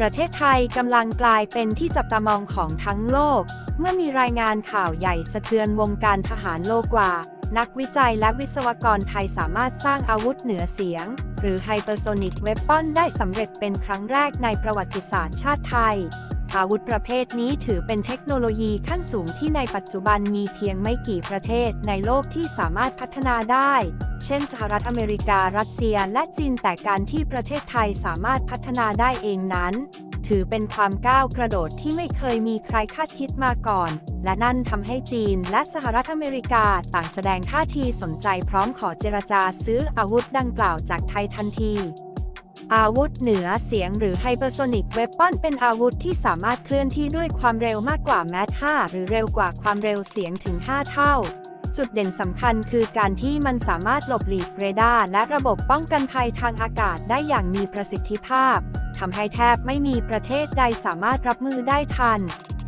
ประเทศไทยกำลังกลายเป็นที่จับตามองของทั้งโลก เมื่อมีรายงานข่าวใหญ่สะเทือนวงการทหารโลกว่า นักวิจัยและวิศวกรไทยสามารถสร้างอาวุธเหนือเสียง หรือ Hypersonic Weapon ได้สำเร็จเป็นครั้งแรกในประวัติศาสตร์ชาติไทย อาวุธประเภทนี้ถือเป็นเทคโนโลยีขั้นสูงที่ในปัจจุบันมีเพียงไม่กี่ประเทศในโลกที่สามารถพัฒนาได้ เช่น สหรัฐอเมริการัสเซียและจีนแต่การที่ประเทศไทยสามารถพัฒนาได้เองนั้น ถือเป็นความก้าวกระโดดที่ไม่เคยมีใครคาดคิดมาก่อน และนั่นทำให้จีนและสหรัฐอเมริกาต่างแสดงท่าทีสนใจพร้อมขอเจรจาซื้ออาวุธดังกล่าวจากไทยทันทีอาวุธเหนือเสียงหรือ Hypersonic Weapon เป็นอาวุธที่สามารถเคลื่อนที่ด้วยความเร็วมากกว่าแมท5หรือเร็วกว่าความเร็วเสียงถึง 5 เท่า จุดเด่นสำคัญคือการที่มันสามารถหลบหลีกเรดาร์และระบบป้องกันภัยทางอากาศได้อย่างมีประสิทธิภาพทำให้แทบไม่มีประเทศใดสามารถรับมือได้ทัน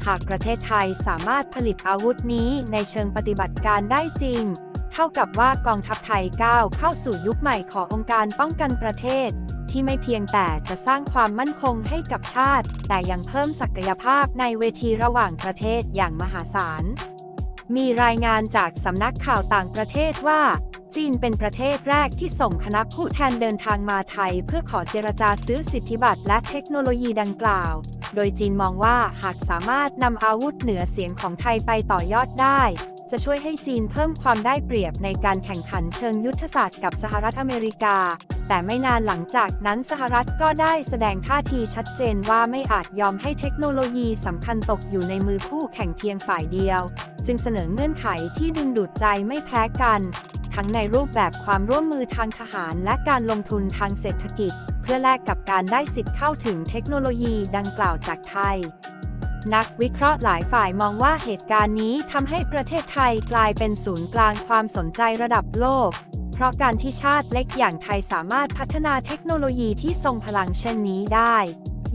หากประเทศไทยสามารถผลิตอาวุธนี้ในเชิงปฏิบัติการได้จริง เท่ากับว่ากองทัพไทยก้าวเข้าสู่ยุคใหม่ขององค์การป้องกันประเทศ ที่ไม่เพียงแต่จะสร้างความมั่นคงให้กับชาติ แต่ยังเพิ่มศักยภาพในเวทีระหว่างประเทศอย่างมหาศาล มีรายงานจากสำนักข่าวต่างประเทศว่า จีนเป็นประเทศแรกที่ส่งคณะผู้แทนเดินทางมาไทย เพื่อขอเจรจาซื้อสิทธิบัตรและเทคโนโลยีดังกล่าว โดยจีนมองว่าหากสามารถนำอาวุธเหนือเสียงของไทยไปต่อยอดได้ จะช่วยให้จีนเพิ่มความได้เปรียบในการแข่งขันเชิงยุทธศาสตร์กับสหรัฐอเมริกา แต่ไม่นานหลังจากนั้นสหรัฐก็ได้แสดงท่าทีชัดเจนว่าไม่อาจยอมให้เทคโนโลยีสำคัญตกอยู่ในมือคู่แข่งเพียงฝ่ายเดียว จึงเสนอเงื่อนไขที่ดึงดูดใจไม่แพ้กัน ทั้งในรูปแบบความร่วมมือทางทหารและการลงทุนทางเศรษฐกิจ เพื่อแลกกับการได้สิทธิ์เข้าถึงเทคโนโลยีดังกล่าวจากไทยนักวิเคราะห์หลายฝ่ายมองว่าเหตุการณ์นี้ทำให้ประเทศไทยกลายเป็นศูนย์กลางความสนใจระดับโลก เพราะการที่ชาติเล็กอย่างไทยสามารถพัฒนาเทคโนโลยีที่ทรงพลังเช่นนี้ได้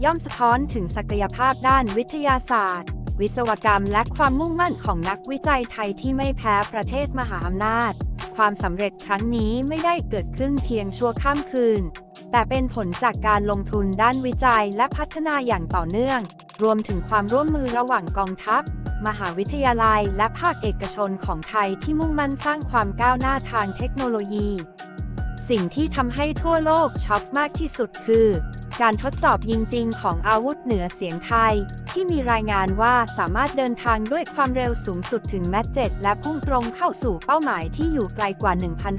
ย่อมสะท้อนถึงศักยภาพด้านวิทยาศาสตร์ วิศวกรรม และความมุ่งมั่นของนักวิจัยไทยที่ไม่แพ้ประเทศมหาอำนาจ ความสำเร็จครั้งนี้ไม่ได้เกิดขึ้นเพียงชั่วข้ามคืน แต่เป็นผลจากการลงทุนด้านวิจัยและพัฒนาอย่างต่อเนื่อง รวมถึงความร่วมมือระหว่างกองทัพ มหาวิทยาลัย และภาคเอกชนของไทยที่มุ่งมั่นสร้างความก้าวหน้าทางเทคโนโลยี สิ่งที่ทำให้ทั่วโลกช็อกมากที่สุดคือ การทดสอบยิงจริงของอาวุธเหนือเสียงไทย ที่มีรายงานว่าสามารถเดินทางด้วยความเร็วสูงสุดถึงแมตเจ็ดและพุ่งตรงเข้าสู่เป้าหมายที่อยู่ไกลกว่า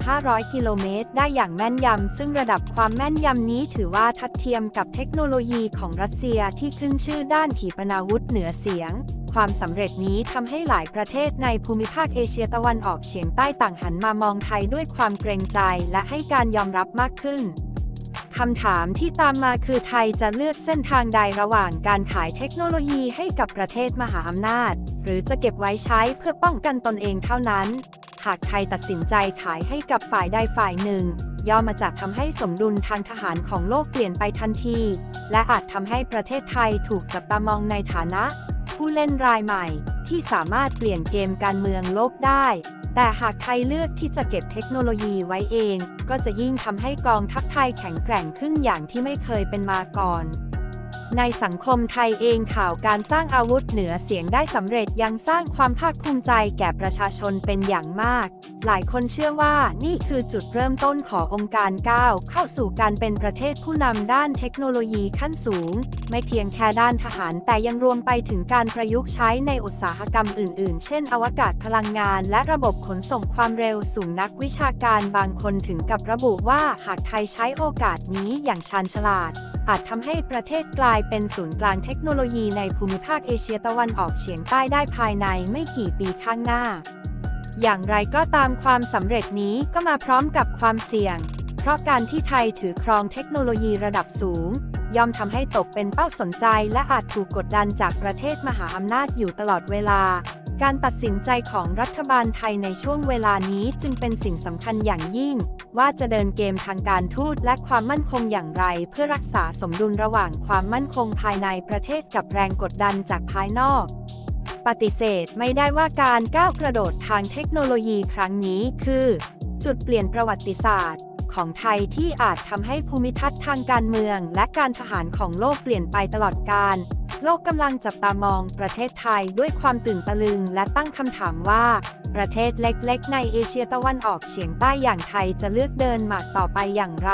1,500 กิโลเมตร ได้อย่างแม่นยำ ซึ่งระดับความแม่นยำนี้ถือว่าทัดเทียมกับเทคโนโลยีของรัสเซียที่ขึ้นชื่อด้านขีปนาวุธเหนือเสียงความสำเร็จนี้ทำให้หลายประเทศในภูมิภาคเอเชียตะวันออกเฉียงใต้ต่างหันมามองไทยด้วยความเกรงใจและให้การยอมรับมากขึ้น คำถามที่ตามมาคือไทยจะเลือกเส้นทางใดระหว่างการขายเทคโนโลยีให้กับประเทศมหาอำนาจ หรือจะเก็บไว้ใช้เพื่อป้องกันตนเองเท่านั้น หากไทยตัดสินใจขายให้กับฝ่ายใดฝ่ายหนึ่ง ย่อมาจากทำให้สมดุลทางทหารของโลกเปลี่ยนไปทันที และอาจทำให้ประเทศไทยถูกจับตามองในฐานะ ผู้เล่นรายใหม่ที่สามารถเปลี่ยนเกมการเมืองโลกได้ แต่หากไทยเลือกที่จะเก็บเทคโนโลยีไว้เอง ก็จะยิ่งทำให้กองทัพไทยแข็งแกร่งขึ้นอย่างที่ไม่เคยเป็นมาก่อน ในสังคมไทยเองข่าวการสร้างอาวุธเหนือเสียงได้สำเร็จยังสร้างความภาคภูมิใจแก่ประชาชนเป็นอย่างมาก หลายคนเชื่อว่านี่คือจุดเริ่มต้นขององค์การก้าวเข้าสู่การเป็นประเทศผู้นำด้านเทคโนโลยีขั้นสูง ไม่เพียงแค่ด้านทหารแต่ยังรวมไปถึงการประยุกต์ใช้ในอุตสาหกรรมอื่น ๆ เช่น อวกาศพลังงาน และระบบขนส่งความเร็วสูงนักวิชาการบางคนถึงกับระบุว่าหากไทยใช้โอกาสนี้อย่างชาญฉลาดอาจทำให้ประเทศกลายเป็นศูนย์กลางเทคโนโลยีในภูมิภาคเอเชียตะวันออกเฉียงใต้ได้ภายในไม่กี่ปีข้างหน้า อย่างไรก็ตามความสำเร็จนี้ก็มาพร้อมกับความเสี่ยง เพราะการที่ไทยถือครองเทคโนโลยีระดับสูง ย่อมทำให้ตกเป็นเป้าสนใจและอาจถูกกดดันจากประเทศมหาอำนาจอยู่ตลอดเวลา การตัดสินใจของรัฐบาลไทยในช่วงเวลานี้จึงเป็นสิ่งสำคัญอย่างยิ่ง ว่าจะเดินเกมทางการทูตและความมั่นคงอย่างไร เพื่อรักษาสมดุลระหว่างความมั่นคงภายในประเทศกับแรงกดดันจากภายนอก ปฏิเสธไม่ได้ว่าการก้าวกระโดดทางเทคโนโลยีครั้งนี้คือ จุดเปลี่ยนประวัติศาสตร์ ของไทยที่อาจทำให้ภูมิทัศน์ทางการเมือง และการทหารของโลกเปลี่ยนไปตลอดกาลโลกกำลังจับตามองประเทศไทยด้วยความตื่นตะลึงและตั้งคำถามว่า ประเทศเล็กๆ ในเอเชียตะวันออกเฉียงใต้อย่างไทยจะเลือกเดินหมากต่อไปอย่างไร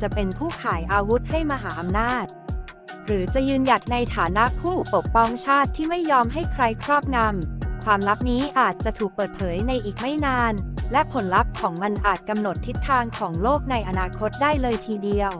จะเป็นผู้ขายอาวุธให้มหาอำนาจ หรือจะยืนหยัดในฐานะผู้ปกป้องชาติที่ไม่ยอมให้ใครครอบงำ ความลับนี้อาจจะถูกเปิดเผยในอีกไม่นาน และผลลัพธ์ของมันอาจกำหนดทิศทางของโลกในอนาคตได้เลยทีเดียว